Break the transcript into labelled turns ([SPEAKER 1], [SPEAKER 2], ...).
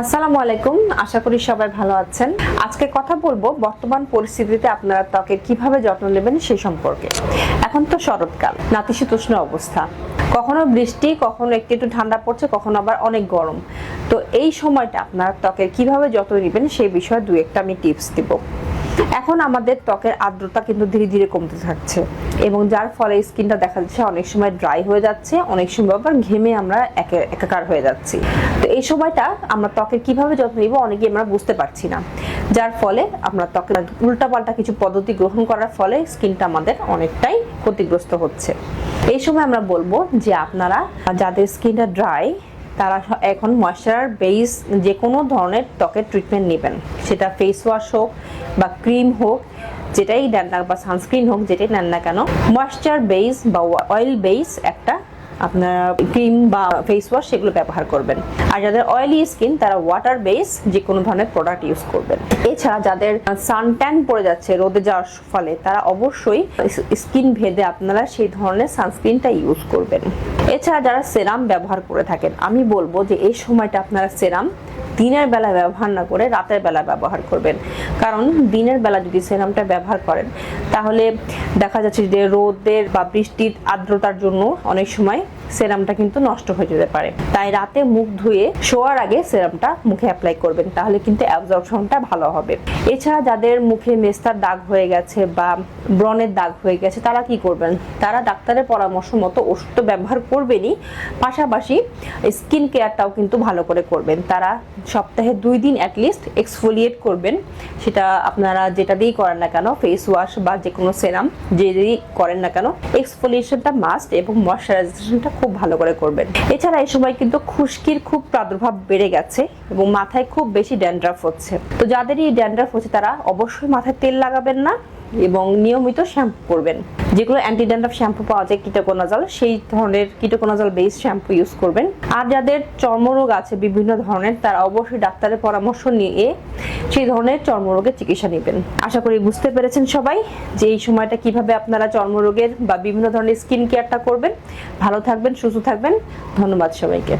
[SPEAKER 1] আসসালামু আলাইকুম। আশা করি সবাই ভালো আছেন। আজকে কথা বলব বর্তমান পরিস্থিতিতে আপনারা ত্বকের কীভাবে যত্ন নেবেন সেই সম্পর্কে। এখন তো শরৎকাল, নাতিশীতোষ্ণ অবস্থা। কখনো বৃষ্টি, কখনো একটু একটু ঠান্ডা পড়ছে, কখনো আবার অনেক গরম। তো এই সময়টা আপনারা ত্বকের কীভাবে যত্ন নেবেন সেই বিষয়ে দু একটা আমি টিপস দিব। এখন আমাদের ত্বকের আর্দ্রতা কিন্তু ধীরে ধীরে কমতে থাকছে এবং যার ফলে স্কিনটা দেখা যাচ্ছে অনেক সময় ড্রাই হয়ে যাচ্ছে, অনেক সময় আবার ঘেমে আমরা একে- একাকার হয়ে যাচ্ছি। তো এই সময়টা আমরা ত্বকের কীভাবে যত্ন নিব অনেকে আমরা বুঝতে পারছি না। যার ফলে আমরা ত্বকের উল্টাপাল্টা কিছু পদ্ধতি গ্রহণ করার ফলে স্কিনটা আমাদের অনেকটাই ক্ষতিগ্রস্ত হচ্ছে। এই সময় আমরা বলব যে আপনারা যাদের স্কিনটা ড্রাই তারা এখন ময়শ্চারার বেস যে কোনো ধরনের ত্বকের ট্রিটমেন্ট নেবেন। সেটা ফেস ওয়াশ হোক বা ক্রিম হোক, যেটাই নেন না বা সানস্ক্রিন হোক, যেটাই নেন না কেন ময়শ্চার বেস বা অয়েল বেস একটা আপনার ক্রিম বা ফেস ওয়াশ সেগুলো ব্যবহার করবেন। আর যাদের অয়েলি স্কিন তারা ওয়াটার বেস যে কোনো ধরনের প্রোডাক্ট ইউজ করবেন। এছাড়া যাদের সান ট্যান পড়ে যাচ্ছে, রোদে যাওয়ার ফলে, তারা অবশ্যই স্কিন ভেদে আপনারা সেই ধরনের সানস্ক্রিনটা ইউজ করবেন। এছাড়া যারা সেরাম ব্যবহার করে থাকেন, আমি বলব যে এই সময়টা আপনারা সেরাম দিনের বেলা ব্যবহার না করে রাতের বেলা ব্যবহার করবেন। কারণ দিনের বেলা যদি সেরামটা ব্যবহার করেন, তাহলে দেখা যাচ্ছে যে রোদের বা বৃষ্টির আর্দ্রতার জন্য অনেক সময় সেরামটা কিন্তু নষ্ট হয়ে যেতে পারে। তাই রাতে মুখ ধুয়ে শোয়ার আগে সেরামটা মুখে অ্যাপ্লাই করবেন, তাহলে কিন্তু অ্যাবজর্পশনটা ভালো হবে। এছাড়া যাদের মুখে মেস্তার দাগ হয়ে গেছে বা ব্রণের দাগ হয়ে গেছে, তারা কি করবেন? তারা ডাক্তারের পরামর্শ মতো ওষুধ তো ব্যবহার করবেনই, পাশাপাশি স্কিন কেয়ারটাও কিন্তু ভালো করে করবেন। তারা সপ্তাহে দুই দিন অ্যাটলিস্ট এক্সফোলিয়েট করবেন। সেটা আপনারা যেটা দিয়েই করেন না কেন ফেস ওয়াশ বা যে কোনো সেরাম যে দিয়েই করেন না কেন এক্সফোলিয়েশনটা মাস্ট এবং ময়শ্চারাইজেশনটা খুব ভালো করে করবেন। এছাড়া এই সময় কিন্তু খুশকির খুব প্রাদুর্ভাব বেড়ে গেছে এবং মাথায় খুব বেশি ড্যান্ড্রাফ হচ্ছে। তো যাদের এই ড্যান্ড্রাফ হচ্ছে তারা অবশ্যই মাথায় তেল লাগাবেন না এবং নিয়মিত শ্যাম্পু করবেন। যেগুলো অ্যান্টি ড্যান্ড্রাফ শ্যাম্পু পাওয়া যায় কিটোকোনাজল সেই ধরনের কিটোকোনাজল বেস শ্যাম্পু ইউজ করবেন। আর যাদের চর্মরোগ আছে বিভিন্ন ধরনের, তারা অবশ্যই ডাক্তারের পরামর্শ নিয়ে সেই ধরনের চর্মরোগের চিকিৎসা নেবেন। আশা করি বুঝতে পেরেছেন সবাই যে এই সময়টা কীভাবে আপনারা চর্মরোগের বা বিভিন্ন ধরনের স্কিন কেয়ারটা করবেন। ভালো থাকবেন, সুস্থ থাকবেন। ধন্যবাদ সবাইকে।